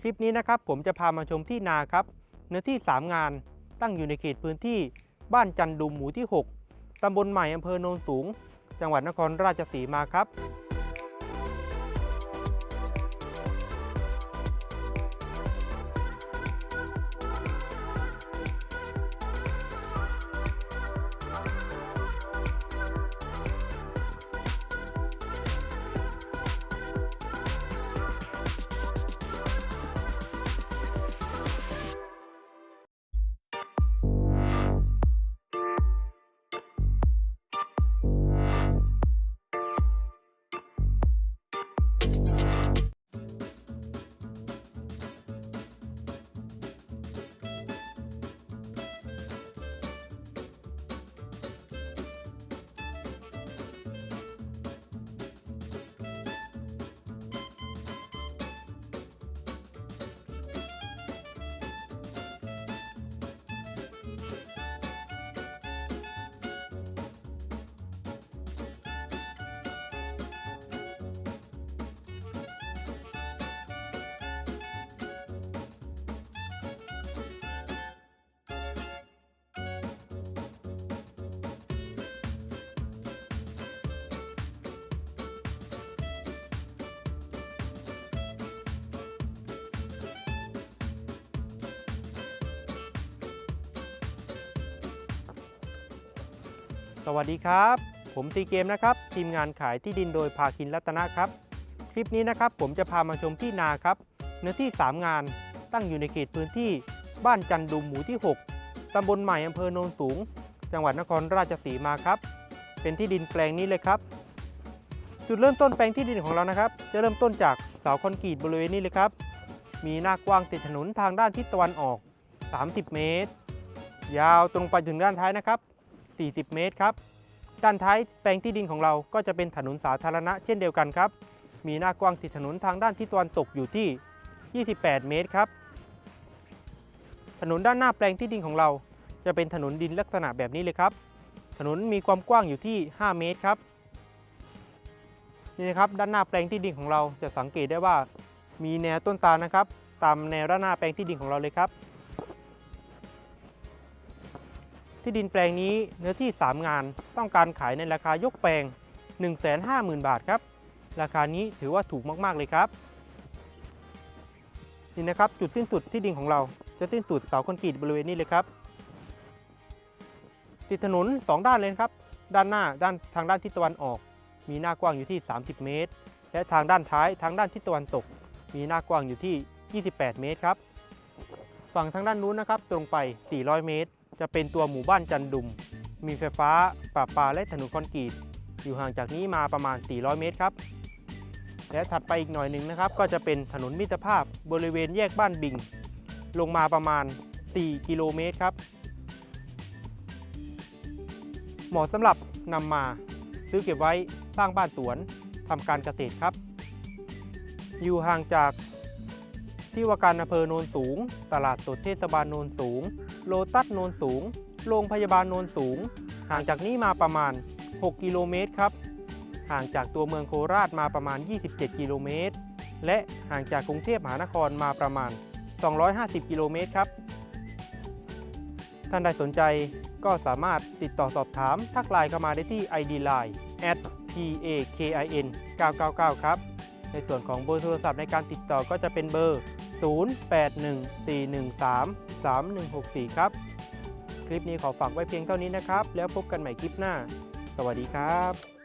คลิปนี้นะครับผมจะพามาชมที่นาครับ เนื้อที่ 3 งานตั้งอยู่ในเขตพื้นที่บ้านจันดุมหมู่ที่ 6 ตำบลใหม่อำเภอโนนสูง จังหวัดนครราชสีมาครับ Bye. สวัสดีครับ ผมตีเกมนะครับ ทีมงานขายที่ดินโดยภาคินรัตนะครับ คลิปนี้นะครับผมจะพามาชมที่นาครับ เนื้อที่ 3 งานตั้งอยู่ในเขตพื้นที่ บ้านจันดุมหมู่ที่ 6 ตำบลใหม่อำเภอโนนสูง จังหวัดนครราชสีมาครับ เป็นที่ดินแปลงนี้เลยครับ จุดเริ่มต้นแปลงที่ดินของเรานะครับ จะเริ่มต้นจากเสาคอนกรีตบริเวณนี้เลยครับ มีหน้ากว้างติดถนนทางด้านทิศตะวันออก 30 เมตร ยาวตรงไปถึงด้านท้ายนะครับ 40 เมตรครับ ด้านท้ายแปลงที่ดินของเราก็จะเป็นถนนสาธารณะเช่นเดียวกันครับ มีหน้ากว้างติดถนนทางด้านทิศตะวันตกอยู่ที่ 28 เมตรครับ ถนนด้านหน้าแปลงที่ดินของเรา จะเป็นถนนดินลักษณะแบบนี้เลยครับ ถนนมีความกว้างอยู่ที่ 5 เมตรครับ นี่นะครับด้านหน้าแปลงที่ดินของเราจะสังเกตได้ว่า มีแนวต้นตาลนะครับ ตามแนวด้านหน้าแปลงที่ดินของเราเลยครับ ที่ดินแปลงนี้เนื้อที่ 3 งานต้องการขายในราคายกแปลง 150,000 บาทครับ ราคานี้ถือว่าถูกมาก ๆ เลยครับ นี่นะครับจุดสิ้นสุดที่ดินของเราจะสิ้นสุดเสาคอนกรีตบริเวณนี้เลยครับ ติดถนน 2 ด้านเลยครับ ด้านหน้าด้านทางด้านทิศตะวันออก มีหน้ากว้างอยู่ที่ 30 เมตร และทางด้านท้ายทางด้านทิศตะวันตก มีหน้ากว้างอยู่ที่ 28 เมตรครับ ฝั่งทางด้านนู้นนะครับ ตรงไป 400 เมตร จะเป็นตัวหมู่บ้านจันดุม มีไฟฟ้าประปาและถนนคอนกรีต อยู่ห่างจากนี้มาประมาณ 400 เมตรครับ และถัดไปอีกหน่อยหนึ่งนะครับ ก็จะเป็นถนนมิตรภาพบริเวณแยกบ้านบิง ลงมาประมาณ 4 กิโลเมตรครับ เหมาะสำหรับนำมาซื้อเก็บไว้สร้างบ้านสวนทำการเกษตรครับ อยู่ห่างจาก ที่ว่าการอำเภอโนนสูง ตลาดสดเทศบาลโนนสูง โลตัสโนนสูง โรงพยาบาลโนนสูง ห่างจากนี้มาประมาณ 6 กิโลเมตรครับ ห่างจากตัวเมืองโคราชมาประมาณ 27 กิโลเมตร และห่างจากกรุงเทพมหานครมาประมาณ 250 กิโลเมตรครับ ท่านใดสนใจก็สามารถติดต่อสอบถามทักไลน์เข้ามาได้ที่ ID Line @pakin 999 ครับ ในส่วนของเบอร์โทรศัพท์ในการติดต่อก็จะเป็นเบอร์ 0814133164 ครับ คลิปนี้ขอฝากไว้เพียงเท่านี้นะครับ แล้วพบกันใหม่คลิปหน้า สวัสดีครับ